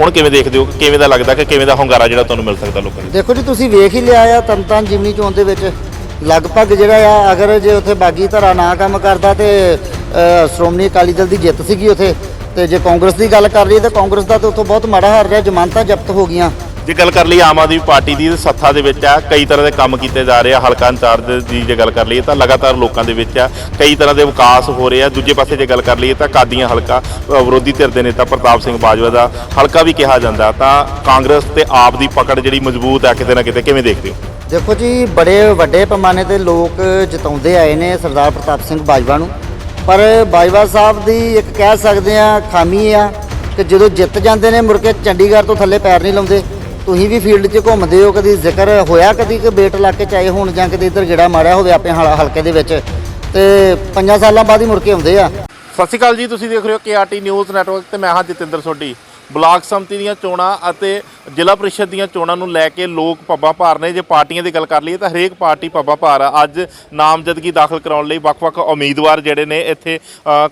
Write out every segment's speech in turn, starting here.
ਹੁਣ ਕਿਵੇਂ ਦੇਖਦੇ ਹੋ, ਕਿਵੇਂ ਦਾ ਲੱਗਦਾ ਕਿ ਕਿਵੇਂ ਦਾ ਹੁੰਗਾਰਾ ਜਿਹੜਾ ਤੁਹਾਨੂੰ ਮਿਲ ਸਕਦਾ ਲੋਕਾਂ ਨੂੰ? ਦੇਖੋ ਜੀ, ਤੁਸੀਂ ਵੇਖ ਹੀ ਲਿਆ ਆ ਤਨਤਨ ਜਿਮਨੀ ਚੋਣ ਦੇ ਵਿੱਚ। ਲਗਭਗ ਜਿਹੜਾ ਆ, ਅਗਰ ਜੇ ਉੱਥੇ ਬਾਗੀ ਧਰਾ ਨਾ ਕੰਮ ਕਰਦਾ ਤੇ ਸ਼੍ਰੋਮਣੀ ਅਕਾਲੀ ਦਲ ਦੀ ਜਿੱਤ ਸੀਗੀ ਉੱਥੇ। ਤੇ ਜੇ ਕਾਂਗਰਸ ਦੀ ਗੱਲ ਕਰ ਲਈਏ, ਤਾਂ ਕਾਂਗਰਸ ਦਾ ਤਾਂ ਉੱਥੋਂ ਬਹੁਤ ਮਾੜਾ ਹਾਰ ਰਿਹਾ, ਜ਼ਮਾਨਤਾਂ ਜ਼ਬਤ ਹੋ ਗਈਆਂ। ਜੇ ਗੱਲ ਕਰ ਲਈ ਆਮ ਆਦਮੀ ਪਾਰਟੀ ਦੀ ਸੱਥਾ ਦੇ ਵਿੱਚ ਆ, ਕਈ ਤਰ੍ਹਾਂ ਦੇ ਕੰਮ ਕੀਤੇ ਜਾ ਰਹੇ ਆ, ਹਲਕਾ ਇੰਚਾਰਜ ਦੀ ਜੇ ਗੱਲ ਕਰ ਲਈਏ ਤਾਂ ਲਗਾਤਾਰ ਲੋਕਾਂ ਦੇ ਵਿੱਚ ਆ, ਕਈ ਤਰ੍ਹਾਂ ਦੇ ਵਿਕਾਸ ਹੋ ਰਹੇ ਆ। ਦੂਜੇ ਪਾਸੇ ਜੇ ਗੱਲ ਕਰ ਲਈਏ ਤਾਂ ਕਾਦੀਆਂ ਹਲਕਾ ਵਿਰੋਧੀ ਧਿਰ ਦੇ ਨੇਤਾ ਪ੍ਰਤਾਪ ਸਿੰਘ ਬਾਜਵਾ ਦਾ ਹਲਕਾ ਵੀ ਕਿਹਾ ਜਾਂਦਾ। ਤਾਂ ਕਾਂਗਰਸ ਤੇ ਆਪ ਦੀ ਪਕੜ ਜਿਹੜੀ ਮਜ਼ਬੂਤ ਆ, ਕਿਤੇ ਨਾ ਕਿਤੇ ਕਿਵੇਂ ਦੇਖਦੇ ਹੋ? ਦੇਖੋ ਜੀ, ਬੜੇ ਵੱਡੇ ਪੈਮਾਨੇ ਤੇ ਲੋਕ ਜਿਤਾਉਂਦੇ ਆਏ ਨੇ ਸਰਦਾਰ ਪ੍ਰਤਾਪ ਸਿੰਘ ਬਾਜਵਾ ਨੂੰ। ਪਰ ਬਾਜਵਾ ਸਾਹਿਬ ਦੀ ਇੱਕ ਕਹਿ ਸਕਦੇ ਆ, ਖਾਮੀ ਆ ਕਿ ਜਦੋਂ ਜਿੱਤ ਜਾਂਦੇ ਨੇ, ਮੁੜ ਕੇ ਚੰਡੀਗੜ੍ਹ ਤੋਂ ਥੱਲੇ ਪੈਰ ਨਹੀਂ ਲਾਉਂਦੇ। ਤੁਸੀਂ ਵੀ ਫੀਲਡ 'ਚ ਘੁੰਮਦੇ ਹੋ, ਕਦੀ ਜ਼ਿਕਰ ਹੋਇਆ ਕਦੀ ਕਿ ਬੇਟ ਇਲਾਕੇ 'ਚ ਆਏ ਹੋਣ ਜਾਂ ਕਦੇ ਇੱਧਰ ਗੇੜਾ ਮਾਰਿਆ ਹੋਵੇ ਆਪਣੇ ਹਲ- ਹਲਕੇ ਦੇ ਵਿੱਚ? ਤੇ ਪੰਜਾਂ ਸਾਲਾਂ ਬਾਅਦ ਹੀ ਮੁੜ ਕੇ ਆਉਂਦੇ ਆ। ਸਤਿ ਸ਼੍ਰੀ ਅਕਾਲ ਜੀ, ਤੁਸੀਂ ਦੇਖ ਰਹੇ ਹੋ ਕੇਆਰਟੀ ਨਿਊਜ਼ ਨੈਟਵਰਕ ਤੇ ਮੈਂ ਹਾਂ ਜਤਿੰਦਰ ਸੋਢੀ। ਬਲਾਕ ਸੰਮਤੀ ਦੀਆਂ ਚੋਣਾਂ ਅਤੇ ਜ਼ਿਲ੍ਹਾ ਪ੍ਰੀਸ਼ਦ ਦੀਆਂ ਚੋਣਾਂ ਨੂੰ ਲੈ ਕੇ ਲੋਕ ਪੱਬਾਂ ਭਾਰ ਨੇ ਜੇ ਪਾਰਟੀਆਂ ਦੀ ਗੱਲ ਕਰ ਲਈਏ ਤਾਂ ਹਰੇਕ ਪਾਰਟੀ ਪੱਬਾਂ ਭਾਰ ਆ। ਅੱਜ ਨਾਮਜ਼ਦਗੀ ਦਾਖਲ ਕਰਾਉਣ ਲਈ ਵੱਖ-ਵੱਖ ਉਮੀਦਵਾਰ ਜਿਹੜੇ ਨੇ ਇੱਥੇ ਅ,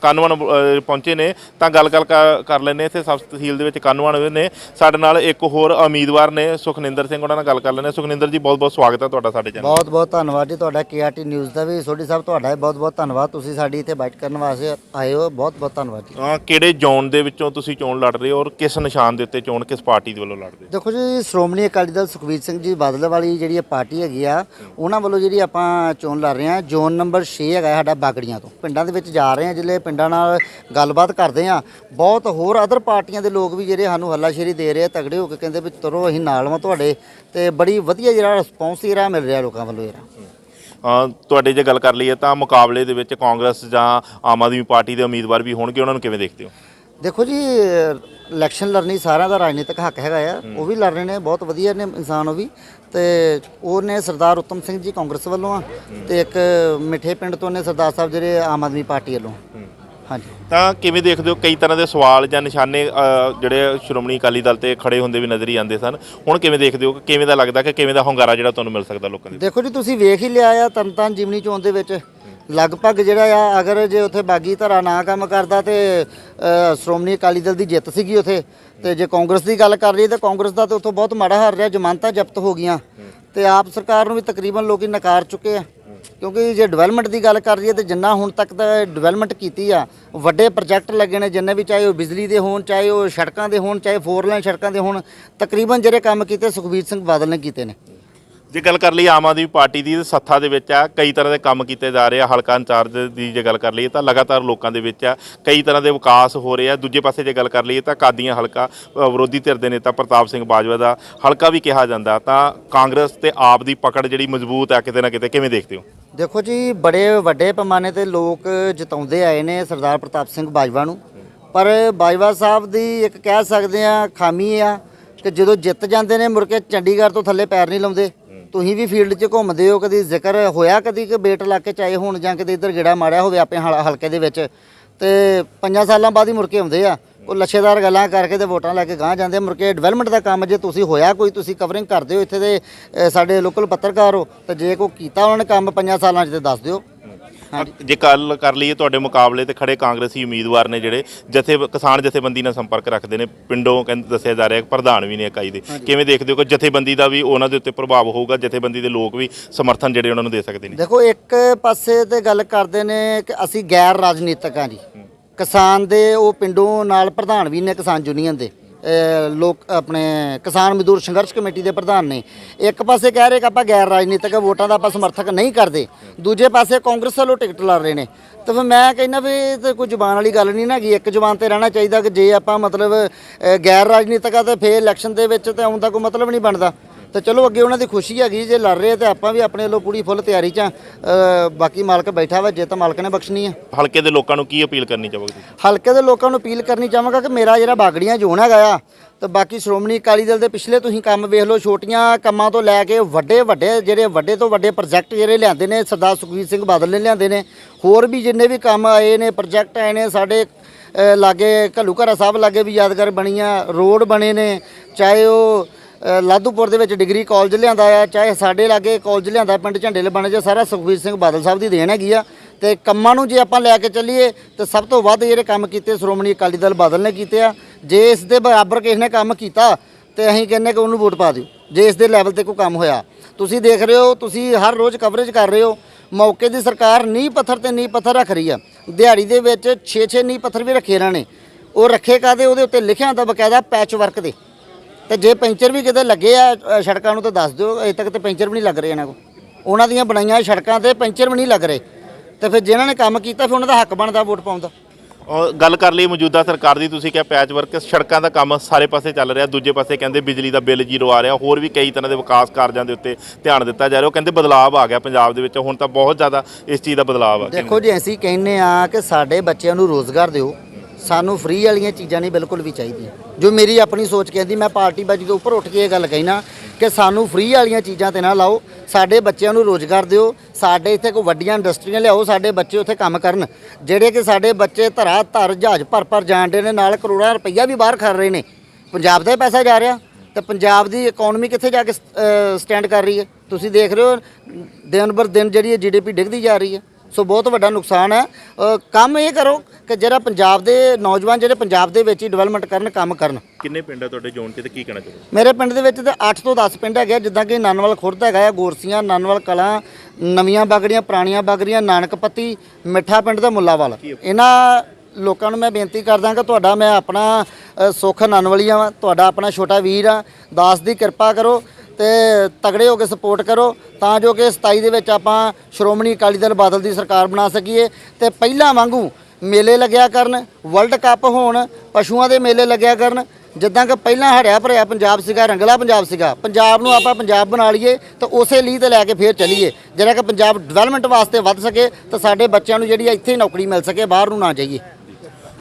ਪਹੁੰਚੇ ਨੇ। ਤਾਂ ਗੱਲ ਗੱਲ ਕਰ- ਕਰ ਲੈਂਦੇ ਇੱਥੇ ਸਬ ਤਹਿਸੀਲ ਦੇ ਵਿੱਚ ਕਾਨਵਨ ਹੋਏ ਨੇ ਸਾਡੇ ਨਾਲ ਇੱਕ ਹੋਰ ਉਮੀਦਵਾਰ ਨੇ ਸੁਖਨਿੰਦਰ ਸਿੰਘ ਉਹਨਾਂ ਨਾਲ ਗੱਲ ਕਰ ਲੈਂਦੇ ਸੁਖਨਿੰਦਰ ਜੀ ਬਹੁਤ-ਬਹੁਤ ਸਵਾਗਤ ਹੈ ਤੁਹਾਡਾ ਸਾਡੇ ਚੈਨਲ ਬਹੁਤ ਬਹੁਤ ਧੰਨਵਾਦ ਜੀ ਤੁਹਾਡਾ ਕੇਆਰਟੀ ਨਿਊਜ਼ ਦਾ ਵੀ। ਸੋਢੀ ਸਾਹਿਬ ਤੁਹਾਡਾ ਬਹੁਤ ਬਹੁਤ ਧੰਨਵਾਦ। ਤੁਸੀਂ ਸਾਡੀ ਇੱਥੇ ਬਾਈਟ ਕਰਨ ਵਾਸਤੇ ਆਏ ਹੋ। ਬਹੁਤ ਬਹੁਤ ਧੰਨਵਾਦ ਜੀ। ਕਿਹੜੇ ਜ਼ੋਨ ਦੇ ਵਿੱਚੋਂ ਤੁਸੀਂ ਚੋਣ ਲੜ ਰਹੇ ਹੋ ਔਰ ਕਿਸ ਨਿਸ਼ਾਨ ਦੇ ਉੱਤੇ ਚੋਣ ਕਿਸ ਪਾਰਟੀ ਦੇ ਵੱਲੋਂ ਲੜਦੇ ਦੇਖੋ ਜੀ ਸ਼੍ਰੋਮਣੀ ਅਕਾਲੀ ਦਲ ਸੁਖਬੀਰ ਸਿੰਘ ਜੀ ਬਾਦਲ ਵਾਲੀ ਜਿਹੜੀ ਇਹ ਪਾਰਟੀ ਹੈਗੀ ਆ ਉਹਨਾਂ ਵੱਲੋਂ ਜਿਹੜੀ ਆਪਾਂ ਚੋਣ ਲੜ ਰਹੇ ਆ ਜ਼ੋਨ ਨੰਬਰ 6 ਹੈਗਾ ਸਾਡਾ ਬਾਗੜੀਆਂ ਤੋਂ। ਪਿੰਡਾਂ ਦੇ ਵਿੱਚ ਜਾ ਰਹੇ ਆ ਜਿਹੜੇ ਪਿੰਡਾਂ ਨਾਲ ਗੱਲਬਾਤ ਕਰਦੇ ਆ ਬਹੁਤ ਹੋਰ ਅਦਰ ਪਾਰਟੀਆਂ ਦੇ ਲੋਕ ਵੀ ਜਿਹੜੇ ਸਾਨੂੰ ਹੱਲਾਸ਼ੇਰੀ ਦੇ ਰਹੇ ਆ ਤਗੜੇ ਹੋ ਕੇ ਕਹਿੰਦੇ ਵੀ ਤੁਰੋ ਅਸੀਂ ਨਾਲ ਵਾਂ ਤੁਹਾਡੇ। ਤੇ ਬੜੀ ਵਧੀਆ ਜਿਹੜਾ ਰਿਸਪੌਂਸ ਜਿਹੜਾ ਮਿਲ ਰਿਹਾ ਲੋਕਾਂ ਵੱਲੋਂ ਅ, ਤੁਹਾਡੇ ਜੇ ਗੱਲ ਕਰ ਲਈਏ ਤਾਂ ਮੁਕਾਬਲੇ ਦੇ ਵਿੱਚ ਕਾਂਗਰਸ ਜਾਂ ਆਮ ਆਦਮੀ ਪਾਰਟੀ ਦੇ ਉਮੀਦਵਾਰ ਵੀ ਹੋਣਗੇ ਉਹਨਾਂ ਨੂੰ ਕਿਵੇਂ ਦੇਖਦੇ ਹੋ? ਦੇਖੋ ਜੀ ਇਲੈਕਸ਼ਨ ਲੜਨੀ ਸਾਰਿਆਂ ਦਾ ਰਾਜਨੀਤਿਕ ਹੱਕ ਹੈਗਾ ਆ। ਉਹ ਵੀ ਲੜ ਰਹੇ ਨੇ ਬਹੁਤ ਵਧੀਆ ਨੇ ਇਨਸਾਨ ਉਹ ਵੀ। ਤੇ ਉਹ ਨੇ ਸਰਦਾਰ ਉੱਤਮ ਸਿੰਘ ਜੀ ਕਾਂਗਰਸ ਵੱਲੋਂ ਆ ਤੇ ਇੱਕ ਮਿੱਠੇ ਪਿੰਡ ਤੋਂ ਨੇ ਸਰਦਾਰ ਸਾਹਿਬ ਜਿਹੜੇ ਆਮ ਆਦਮੀ ਪਾਰਟੀ ਵੱਲੋਂ। ਹਾਂਜੀ। ਤਾਂ ਕਿਵੇਂ ਦੇਖਦੇ ਹੋ ਕਈ ਤਰ੍ਹਾਂ ਦੇ ਸਵਾਲ ਜਾਂ ਨਿਸ਼ਾਨੇ ਅ, ਜਿਹੜੇ ਸ਼੍ਰੋਮਣੀ ਅਕਾਲੀ ਦਲ ਤੇ ਖੜੇ ਹੁੰਦੇ ਵੀ ਨਜ਼ਰ ਹੀ ਆਉਂਦੇ ਸਨ ਹੁਣ ਕਿਵੇਂ ਦੇਖਦੇ ਹੋ ਕਿ ਕਿਵੇਂ ਦਾ ਲੱਗਦਾ ਕਿ ਕਿਵੇਂ ਦਾ ਹੁੰਗਾਰਾ ਜਿਹੜਾ ਤੁਹਾਨੂੰ ਮਿਲ ਸਕਦਾ ਲੋਕਾਂ ਦੇ ਦੇਖੋ ਜੀ ਤੁਸੀਂ ਵੇਖ ਹੀ ਲਿਆ ਆ ਤਨਤਨ ਜਿਮਨੀ ਚੋਣ ਦੇ ਵਿੱਚ। ਲਗਭਗ ਜਿਹੜਾ ਆ, ਅਗਰ ਜੇ ਉੱਥੇ ਬਾਗੀ ਧਰਾ ਨਾ ਕੰਮ ਕਰਦਾ ਤੇ ਸ਼੍ਰੋਮਣੀ ਅਕਾਲੀ ਦਲ ਦੀ ਜਿੱਤ ਸੀਗੀ ਉੱਥੇ, ਤੇ ਜੇ ਕਾਂਗਰਸ ਦੀ ਗੱਲ ਕਰ ਲਈਏ ਤਾਂ ਕਾਂਗਰਸ ਦਾ ਤੇ ਉੱਥੋਂ ਬਹੁਤ ਮਾੜਾ ਹਾਰ ਰਿਹਾ, ਜ਼ਮਾਨਤਾਂ ਜ਼ਬਤ ਹੋ ਗਈਆਂ। ਤੇ ਆਪ ਸਰਕਾਰ ਨੂੰ ਵੀ ਤਕਰੀਬਨ ਲੋਕੀ ਨਕਾਰ ਚੁੱਕੇ ਆ। ਕਿਉਂਕਿ ਜੇ ਡਿਵੈਲਪਮੈਂਟ ਦੀ ਗੱਲ ਕਰ ਲਈਏ ਤੇ ਜਿੰਨਾ ਹੁਣ ਤੱਕ ਦਾ ਡਿਵੈਲਪਮੈਂਟ ਕੀਤੀ ਆ, ਵੱਡੇ ਪ੍ਰੋਜੈਕਟ ਲੱਗੇ ਨੇ ਜਿੰਨੇ ਵੀ, ਚਾਹੇ ਉਹ ਬਿਜਲੀ ਦੇ ਹੋਣ, ਚਾਹੇ ਉਹ ਸੜਕਾਂ ਦੇ ਹੋਣ, ਚਾਹੇ ਫੋਰ ਲਾਈਨ ਸੜਕਾਂ ਦੇ ਹੋਣ, ਤਕਰੀਬਨ ਜਿਹੜੇ ਕੰਮ ਕੀਤੇ ਸੁਖਬੀਰ ਸਿੰਘ ਬਾਦਲ ਨੇ ਕੀਤੇ ਨੇ। ਜੇ ਗੱਲ ਕਰ ਲਈ ਆਮ ਆਦਮੀ ਪਾਰਟੀ ਦੀ ਸੱਥਾ ਦੇ ਵਿੱਚ ਆ, ਕਈ ਤਰ੍ਹਾਂ ਦੇ ਕੰਮ ਕੀਤੇ ਜਾ ਰਹੇ ਆ, ਹਲਕਾ ਇੰਚਾਰਜ ਦੀ ਜੇ ਗੱਲ ਕਰ ਲਈਏ ਤਾਂ ਲਗਾਤਾਰ ਲੋਕਾਂ ਦੇ ਵਿੱਚ ਆ, ਕਈ ਤਰ੍ਹਾਂ ਦੇ ਵਿਕਾਸ ਹੋ ਰਹੇ ਆ। ਦੂਜੇ ਪਾਸੇ ਜੇ ਗੱਲ ਕਰ ਲਈਏ ਤਾਂ ਕਾਦੀਆਂ ਹਲਕਾ ਵਿਰੋਧੀ ਧਿਰ ਦੇ ਨੇਤਾ ਪ੍ਰਤਾਪ ਸਿੰਘ ਬਾਜਵਾ ਦਾ ਹਲਕਾ ਵੀ ਕਿਹਾ ਜਾਂਦਾ। ਤਾਂ ਕਾਂਗਰਸ ਤੇ ਆਪ ਦੀ ਪਕੜ ਜਿਹੜੀ ਮਜ਼ਬੂਤ ਆ, ਕਿਤੇ ਨਾ ਕਿਤੇ ਕਿਵੇਂ ਦੇਖਦੇ ਹੋ? ਦੇਖੋ ਜੀ, ਬੜੇ ਵੱਡੇ ਪੈਮਾਨੇ ਤੇ ਲੋਕ ਜਿਤਾਉਂਦੇ ਆਏ ਨੇ ਸਰਦਾਰ ਪ੍ਰਤਾਪ ਸਿੰਘ ਬਾਜਵਾ ਨੂੰ। ਪਰ ਬਾਜਵਾ ਸਾਹਿਬ ਦੀ ਇੱਕ ਕਹਿ ਸਕਦੇ ਆ, ਖਾਮੀ ਆ ਕਿ ਜਦੋਂ ਜਿੱਤ ਜਾਂਦੇ ਨੇ, ਮੁੜ ਕੇ ਚੰਡੀਗੜ੍ਹ ਤੋਂ ਥੱਲੇ ਪੈਰ ਨਹੀਂ ਲਾਉਂਦੇ। ਤੁਸੀਂ ਵੀ ਫੀਲਡ 'ਚ ਘੁੰਮਦੇ ਹੋ ਕਦੀ ਜ਼ਿਕਰ ਹੋਇਆ ਕਦੀ ਕਿ ਬੇਟ ਲਾ ਕੇ ਆਏ ਹੋਣ ਜਾਂ ਕਿਤੇ ਇੱਧਰ ਗੇੜਾ ਮਾਰਿਆ ਹੋਵੇ ਆਪਣੇ ਹਲ- ਹਲਕੇ ਦੇ ਵਿੱਚ? ਤੇ ਪੰਜਾਂ ਸਾਲਾਂ ਬਾਅਦ ਹੀ ਮੁੜ ਕੇ ਆਉਂਦੇ ਆ। ਉਹ ਲੱਛੇਦਾਰ ਗੱਲਾਂ ਕਰਕੇ ਤੇ ਵੋਟਾਂ ਲੈ ਕੇ ਗਾਂ ਜਾਂਦੇ ਆ। ਮੁੜ ਕੇ ਡਿਵੈਲਪਮੈਂਟ ਦਾ ਕੰਮ ਜੇ ਤੁਸੀਂ ਹੋਇਆ ਕੋਈ ਤੁਸੀਂ ਕਵਰਿੰਗ ਕਰਦੇ ਹੋ ਇੱਥੇ ਦੇ ਅ, ਸਾਡੇ ਲੋਕਲ ਪੱਤਰਕਾਰ ਹੋ ਤੇ ਜੇ ਕੋਈ ਕੀਤਾ ਉਹਨਾਂ ਨੇ ਕੰਮ ਪੰਜਾਂ ਸਾਲਾਂ 'ਚ ਤੇ ਦੱਸ ਦਿਓ। ਜੇ ਗੱਲ ਕਰ ਲਈਏ ਤੁਹਾਡੇ ਮੁਕਾਬਲੇ ਤੇ ਖੜੇ ਕਾਂਗਰਸੀ ਉਮੀਦਵਾਰ ਨੇ ਜਿਹੜੇ ਜਥੇ ਕਿਸਾਨ ਜਥੇਬੰਦੀ ਨਾਲ ਸੰਪਰਕ ਰੱਖਦੇ ਨੇ ਪਿੰਡੋਂ ਕਹਿੰਦੇ ਦੱਸਿਆ ਜਾ ਰਿਹਾ ਕਿ ਪ੍ਰਧਾਨ ਵੀ ਨੇ ਇਕਾਈ ਦੇ। ਕਿਵੇਂ ਦੇਖਦੇ ਹੋ ਕਿ ਜਥੇਬੰਦੀ ਦਾ ਵੀ ਉਹਨਾਂ ਦੇ ਉੱਤੇ ਪ੍ਰਭਾਵ ਹੋਊਗਾ? ਜਥੇਬੰਦੀ ਦੇ ਲੋਕ ਵੀ ਸਮਰਥਨ ਜਿਹੜੇ ਉਹਨਾਂ ਨੂੰ ਦੇ ਸਕਦੇ ਨੇ? ਦੇਖੋ ਇੱਕ ਪਾਸੇ ਤੇ ਗੱਲ ਕਰਦੇ ਨੇ ਕਿ ਅਸੀਂ ਗੈਰ ਰਾਜਨੀਤਿਕ ਹਾਂ ਜੀ। ਕਿਸਾਨ ਦੇ ਉਹ ਪਿੰਡੋਂ ਨਾਲ ਪ੍ਰਧਾਨ ਵੀ ਨੇ ਕਿਸਾਨ ਯੂਨੀਅਨ ਦੇ। ਲੋਕ ਆਪਣੇ ਕਿਸਾਨ ਮਜ਼ਦੂਰ ਸੰਘਰਸ਼ ਕਮੇਟੀ ਦੇ ਪ੍ਰਧਾਨ ਨੇ। ਇੱਕ ਪਾਸੇ ਕਹਿ ਰਹੇ ਕਿ ਆਪਾਂ ਗੈਰ ਰਾਜਨੀਤਿਕ ਵੋਟਾਂ ਦਾ ਆਪਾਂ ਸਮਰਥਕ ਨਹੀਂ ਕਰਦੇ। ਦੂਜੇ ਪਾਸੇ ਕਾਂਗਰਸ ਵੱਲੋਂ ਟਿਕਟ ਲੜ ਰਹੇ ਨੇ। ਤਾਂ ਫਿਰ ਮੈਂ ਕਹਿੰਦਾ ਵੀ ਇਹ ਤੇ ਕੋਈ ਜ਼ੁਬਾਨ ਵਾਲੀ ਗੱਲ ਨਹੀਂ ਨਾ ਹੈਗੀ। ਇੱਕ ਜ਼ੁਬਾਨ ਤੇ ਰਹਿਣਾ ਚਾਹੀਦਾ ਕਿ ਜੇ ਆਪਾਂ ਮਤਲਬ ਗੈਰ ਰਾਜਨੀਤਿਕ ਆ ਤੇ ਫੇਰ ਇਲੈਕਸ਼ਨ ਦੇ ਵਿੱਚ ਤੇ ਆਉਣ ਦਾ ਕੋਈ ਮਤਲਬ ਨਹੀਂ ਬਣਦਾ। ਤੇ ਚਲੋ ਅੱਗੇ ਉਹਨਾਂ ਦੀ ਖੁਸ਼ੀ ਹੈਗੀ ਜੇ ਲੜ ਰਹੇ ਤੇ ਆਪਾਂ ਵੀ ਆਪਣੇ ਵੱਲੋਂ ਪੂਰੀ ਫੁੱਲ ਤਿਆਰੀ 'ਚ ਆ। ਬਾਕੀ ਮਾਲਕ ਬੈਠਾ ਵਾ ਜੇ ਤਾਂ ਮਾਲਕ ਨੇ ਬਖਸ਼ਣੀ ਆ ਹਲਕੇ ਦੇ ਲੋਕਾਂ ਨੂੰ ਕੀ ਅਪੀਲ ਕਰਨੀ ਚਾਹੋਗੇ ਹਲਕੇ ਦੇ ਲੋਕਾਂ ਨੂੰ ਅਪੀਲ ਕਰਨੀ ਚਾਹਾਂਗਾ ਕਿ ਮੇਰਾ ਜਿਹੜਾ ਬਾਗੜੀਆਂ ਜ਼ੋਨ ਹੈਗਾ ਆ ਤੇ ਬਾਕੀ ਸ਼੍ਰੋਮਣੀ ਅਕਾਲੀ ਦਲ ਦੇ ਪਿਛਲੇ ਤੁਸੀਂ ਕੰਮ ਵੇਖ ਲਓ ਛੋਟੀਆਂ ਕੰਮਾਂ ਤੋਂ ਲੈ ਕੇ ਵੱਡੇ ਵੱਡੇ ਜਿਹੜੇ ਵੱਡੇ ਤੋਂ ਵੱਡੇ ਪ੍ਰੋਜੈਕਟ ਜਿਹੜੇ ਲਿਆਂਦੇ ਨੇ ਸਰਦਾਰ ਸੁਖਬੀਰ ਸਿੰਘ ਬਾਦਲ ਨੇ ਲਿਆਂਦੇ ਨੇ ਹੋਰ ਵੀ ਜਿੰਨੇ ਵੀ ਕੰਮ ਆਏ ਨੇ ਪ੍ਰੋਜੈਕਟ ਆਏ ਨੇ ਸਾਡੇ ਲਾਗੇ ਘੱਲੂਘਰਾ ਸਾਹਿਬ ਲਾਗੇ ਵੀ ਯਾਦਗਾਰ ਬਣੀਆਂ ਰੋਡ ਬਣੇ ਨੇ ਚਾਹੇ ਉਹ ਲਾਧੂਪੁਰ ਦੇ ਵਿੱਚ ਡਿਗਰੀ ਕਾਲਜ ਲਿਆਂਦਾ ਆ, ਚਾਹੇ ਸਾਡੇ ਲਾਗੇ ਕਾਲਜ ਲਿਆਂਦਾ, ਪਿੰਡ ਝੰਡੇ ਲਬਾਣੇ 'ਚ ਸਾਰਾ ਸੁਖਬੀਰ ਸਿੰਘ ਬਾਦਲ ਸਾਹਿਬ ਦੀ ਦੇਣ ਹੈਗੀ ਆ। ਤੇ ਕੰਮਾਂ ਨੂੰ ਜੇ ਆਪਾਂ ਲੈ ਕੇ ਚੱਲੀਏ, ਤੇ ਸਭ ਤੋਂ ਵੱਧ ਜਿਹੜੇ ਕੰਮ ਕੀਤੇ ਸ਼੍ਰੋਮਣੀ ਅਕਾਲੀ ਦਲ ਬਾਦਲ ਨੇ ਕੀਤੇ ਆ। ਜੇ ਇਸ ਦੇ ਬਰਾਬਰ ਕਿਸੇ ਨੇ ਕੰਮ ਕੀਤਾ, ਤੇ ਅਸੀਂ ਕਹਿੰਨੇ ਕਿ ਉਹਨੂੰ ਵੋਟ ਪਾ ਦਿਓ। ਜੇ ਇਸ ਦੇ ਲੈਵਲ ਤੇ ਕੋਈ ਕੰਮ ਹੋਇਆ। ਤੁਸੀਂ ਦੇਖ ਰਹੇ ਹੋ, ਤੁਸੀਂ ਹਰ ਰੋਜ਼ ਕਵਰੇਜ ਕਰ ਰਹੇ ਹੋ। ਮੌਕੇ ਦੀ ਸਰਕਾਰ ਨੀਂਹ ਪੱਥਰ ਤੇ ਨੀਂਹ ਪੱਥਰ ਰੱਖ ਰਹੀ ਆ। ਦਿਹਾੜੀ ਦੇ ਵਿੱਚ 6-6 ਨੀਂਹ ਪੱਥਰ ਵੀ ਰੱਖੇ ਇਹਨਾਂ ਨੇ। ਉਹ ਰੱਖੇ ਕਾਦੇ ਉਹਦੇ ਉੱਤੇ ਲਿਖਿਆ ਹੁੰਦਾ ਬਕਾਇਦਾ ਪੈਚ ਵਰਕ ਦੇ। ਤੇ ਜੇ ਪੈਂਚਰ ਵੀ ਕਿਤੇ ਲੱਗੇ ਆ ਅ, ਸੜਕਾਂ ਨੂੰ ਤਾਂ ਦੱਸ ਦਿਓ ਅਜੇ ਤੱਕ ਤੇ ਪੈਂਚਰ ਵੀ ਨਹੀਂ ਲੱਗ ਰਹੇ ਇਹਨਾਂ ਕੋਲ। ਉਹਨਾਂ ਦੀਆਂ ਬਣਾਈਆਂ ਸੜਕਾਂ ਤੇ ਪੈਂਚਰ ਵੀ ਨਹੀਂ ਲੱਗ ਰਹੇ। ਤੇ ਫਿਰ ਜਿਨ੍ਹਾਂ ਨੇ ਕੰਮ ਕੀਤਾ ਫਿਰ ਉਹਨਾਂ ਦਾ ਹੱਕ ਬਣਦਾ ਵੋਟ ਪਾਉਣ ਦਾ। ਔਰ ਗੱਲ ਕਰ ਲਈ ਮੌਜੂਦਾ ਸਰਕਾਰ ਦੀ ਤੁਸੀਂ ਕਿਹਾ ਪੈਚ ਵਰਕ ਸੜਕਾਂ ਦਾ ਕੰਮ ਸਾਰੇ ਪਾਸੇ ਚੱਲ ਰਿਹਾ ਦੂਜੇ ਪਾਸੇ ਕਹਿੰਦੇ ਬਿਜਲੀ ਦਾ ਬਿੱਲ ਜ਼ੀਰੋ ਆ ਰਿਹਾ ਹੋਰ ਵੀ ਕਈ ਤਰ੍ਹਾਂ ਦੇ ਵਿਕਾਸ ਕਾਰਜਾਂ ਦੇ ਉੱਤੇ ਧਿਆਨ ਦਿੱਤਾ ਜਾ ਰਿਹਾ ਉਹ ਕਹਿੰਦੇ ਬਦਲਾਅ ਆ ਗਿਆ ਪੰਜਾਬ ਦੇ ਵਿੱਚ ਹੁਣ ਤਾਂ ਬਹੁਤ ਜ਼ਿਆਦਾ ਇਸ ਚੀਜ਼ ਦਾ ਬਦਲਾਅ ਆ। ਦੇਖੋ ਜੀ ਅਸੀਂ ਕਹਿੰਨੇ ਆ ਕਿ ਸਾਡੇ ਬੱਚਿਆਂ ਨੂੰ ਰੋਜ਼ਗਾਰ ਦਿਓ। ਸਾਨੂੰ ਫ੍ਰੀ ਵਾਲੀਆਂ ਚੀਜ਼ਾਂ ਨਹੀਂ ਬਿਲਕੁਲ ਵੀ ਚਾਹੀਦੀਆਂ। ਜੋ ਮੇਰੀ ਆਪਣੀ ਸੋਚ ਕਹਿੰਦੀ, ਮੈਂ ਪਾਰਟੀ ਬਾਜੀ ਤੋਂ ਉੱਪਰ ਉੱਠ ਕੇ ਇਹ ਗੱਲ ਕਹਿਣਾ ਕਿ ਸਾਨੂੰ ਫ੍ਰੀ ਵਾਲੀਆਂ ਚੀਜ਼ਾਂ ਤੇ ਨਾ ਲਾਓ, ਸਾਡੇ ਬੱਚਿਆਂ ਨੂੰ ਰੋਜ਼ਗਾਰ ਦਿਓ, ਸਾਡੇ ਇੱਥੇ ਕੋਈ ਵੱਡੀਆਂ ਇੰਡਸਟਰੀਆਂ ਲਿਆਓ, ਸਾਡੇ ਬੱਚੇ ਉੱਥੇ ਕੰਮ ਕਰਨ। ਜਿਹੜੇ ਕਿ ਸਾਡੇ ਬੱਚੇ ਧਰਾ, ਧਰ, ਜਹਾਜ਼ ਭਰ ਭਰ ਜਾਣਦੇ ਨੇ, ਨਾਲ ਕਰੋੜਾਂ ਰੁਪਈਆ ਵੀ ਬਾਹਰ ਖੜ ਰਹੇ ਨੇ। ਪੰਜਾਬ ਦਾ ਹੀ ਪੈਸਾ ਜਾ ਰਿਹਾ। ਤੇ ਪੰਜਾਬ ਦੀ ਇਕਨੋਮੀ ਕਿੱਥੇ ਜਾ ਕੇ ਸਟੈਂਡ ਕਰ ਰਹੀ ਹੈ? ਤੁਸੀਂ ਦੇਖ ਰਹੇ ਹੋ, ਦਿਨ ਬਰ ਦਿਨ ਜਿਹੜੀ ਹੈ ਜੀਡੀਪੀ ਡਿੱਗਦੀ ਜਾ ਰਹੀ ਹੈ। ਸੋ ਬਹੁਤ ਵੱਡਾ ਨੁਕਸਾਨ ਹੈ। ਅ, ਕੰਮ ਇਹ ਕਰੋ ਕਿ ਜਿਹੜਾ ਪੰਜਾਬ ਦੇ ਨੌਜਵਾਨ ਜਿਹੜੇ ਪੰਜਾਬ ਦੇ ਵਿੱਚ ਹੀ ਡਿਵੈਲਪਮੈਂਟ ਕਰਨ ਕੰਮ ਕਰਨ। ਕਿੰਨੇ ਪਿੰਡ ਆ ਤੁਹਾਡੇ ਜ਼ੋਨ 'ਚ ਤੇ ਕੀ ਕਹਿਣਾ ਚਾਹੋਗੇ? ਮੇਰੇ ਪਿੰਡ ਦੇ ਵਿੱਚ ਤੇ 8 ਤੋਂ 10 ਪਿੰਡ ਹੈਗੇ ਆ, ਜਿੱਦਾਂ ਕਿ ਨਾਨਵਾਲ ਖੁਰਦ ਹੈਗਾ ਆ ਗੋਰਸੀਆਂ ਨਾਨਵਾਲ ਕਲਾਂ ਨਵੀਆਂ ਬਾਗੜੀਆਂ ਪੁਰਾਣੀਆਂ ਬਾਗੜੀਆਂ ਨਾਨਕਪੱਤੀ ਮਿੱਠਾ ਪਿੰਡ ਤੇ ਮੁੱਲਾਵਾਲ ਇਹਨਾਂ ਲੋਕਾਂ ਨੂੰ ਮੈਂ ਬੇਨਤੀ ਕਰਦਾ ਕਿ ਤੁਹਾਡਾ ਮੈਂ ਆਪਣਾ ਅ, ਸੁੱਖ ਨਾਨਵਲੀਆਂ ਵਾਂ ਤੁਹਾਡਾ ਆਪਣਾ ਛੋਟਾ ਵੀਰ ਆ। ਦਾਸ ਦੀ ਕਿਰਪਾ ਕਰੋ। ਤੇ ਤਗੜੇ ਹੋ ਕੇ ਸਪੋਰਟ ਕਰੋ ਤਾਂ ਜੋ ਕਿ 27 ਦੇ ਵਿੱਚ ਆਪਾਂ ਸ਼੍ਰੋਮਣੀ ਅਕਾਲੀ ਦਲ ਬਾਦਲ ਦੀ ਸਰਕਾਰ ਬਣਾ ਸਕੀਏ। ਤੇ ਪਹਿਲਾਂ ਵਾਂਗੂ ਮੇਲੇ ਲੱਗਿਆ ਕਰਨ ਵਰਲਡ ਕੱਪ ਹੋਣ, ਪਸ਼ੂਆਂ ਦੇ ਮੇਲੇ ਲੱਗਿਆ ਕਰਨ, ਜਿੱਦਾਂ ਕਿ ਪਹਿਲਾਂ ਹੜਿਆ ਭਰਿਆ ਪੰਜਾਬ ਸੀਗਾ, ਰੰਗਲਾ ਪੰਜਾਬ ਸੀਗਾ, ਪੰਜਾਬ ਨੂੰ ਆਪਾਂ ਪੰਜਾਬ ਬਣਾ ਲਈਏ ਤਾਂ ਉਸੇ ਲਈ ਤੇ ਲੈ ਕੇ ਫੇਰ ਚੱਲੀਏ। ਜਿਹੜਾ ਕਿ ਪੰਜਾਬ ਡਿਵੈਲਪਮੈਂਟ ਵਾਸਤੇ ਵੱਧ ਸਕੇ ਤਾਂ ਸਾਡੇ ਬੱਚਿਆਂ ਨੂੰ ਜਿਹੜੀ ਆ ਇੱਥੇ ਹੀ ਨੌਕਰੀ ਮਿਲ ਸਕੇ, ਬਾਹਰ ਨੂੰ ਨਾ ਜਾਈਏ।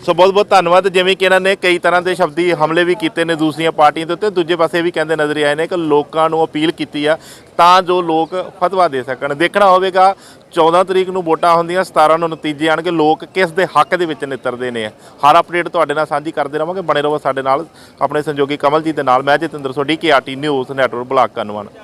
ਸੋ ਬਹੁਤ ਬਹੁਤ ਧੰਨਵਾਦ। ਜਿਵੇਂ ਕਿ ਇਹਨਾਂ ਨੇ ਕਈ ਤਰ੍ਹਾਂ ਦੇ ਸ਼ਬਦੀ ਹਮਲੇ ਵੀ ਕੀਤੇ ਨੇ ਦੂਸਰੀਆਂ ਪਾਰਟੀਆਂ ਦੇ ਉੱਤੇ। ਦੂਜੇ ਪਾਸੇ ਵੀ ਕਹਿੰਦੇ ਨਜ਼ਰ ਆਏ ਨੇ ਕਿ ਲੋਕਾਂ ਨੂੰ ਅਪੀਲ ਕੀਤੀ ਆ ਤਾਂ ਜੋ ਲੋਕ ਫਤਵਾ ਦੇ ਸਕਣ। ਦੇਖਣਾ ਹੋਵੇਗਾ 14 ਤਰੀਕ ਨੂੰ ਵੋਟਾਂ ਹੁੰਦੀਆਂ 17 ਨੂੰ ਨਤੀਜੇ ਆਣਗੇ। ਲੋਕ ਕਿਸ ਦੇ ਹੱਕ ਦੇ ਵਿੱਚ ਨਿੱਤਰਦੇ ਨੇ। ਹਰ ਅਪਡੇਟ ਤੁਹਾਡੇ ਨਾਲ ਸਾਂਝੀ ਕਰਦੇ ਰਵਾਂਗੇ। ਬਣੇ ਰਹੋ ਸਾਡੇ ਨਾਲ, ਆਪਣੇ ਸੰਯੋਗੀ ਕਮਲਜੀਤ ਦੇ ਨਾਲ। ਮੈਂ Jatinder Sodhi, K RT news network block ਕਰਨਵਨ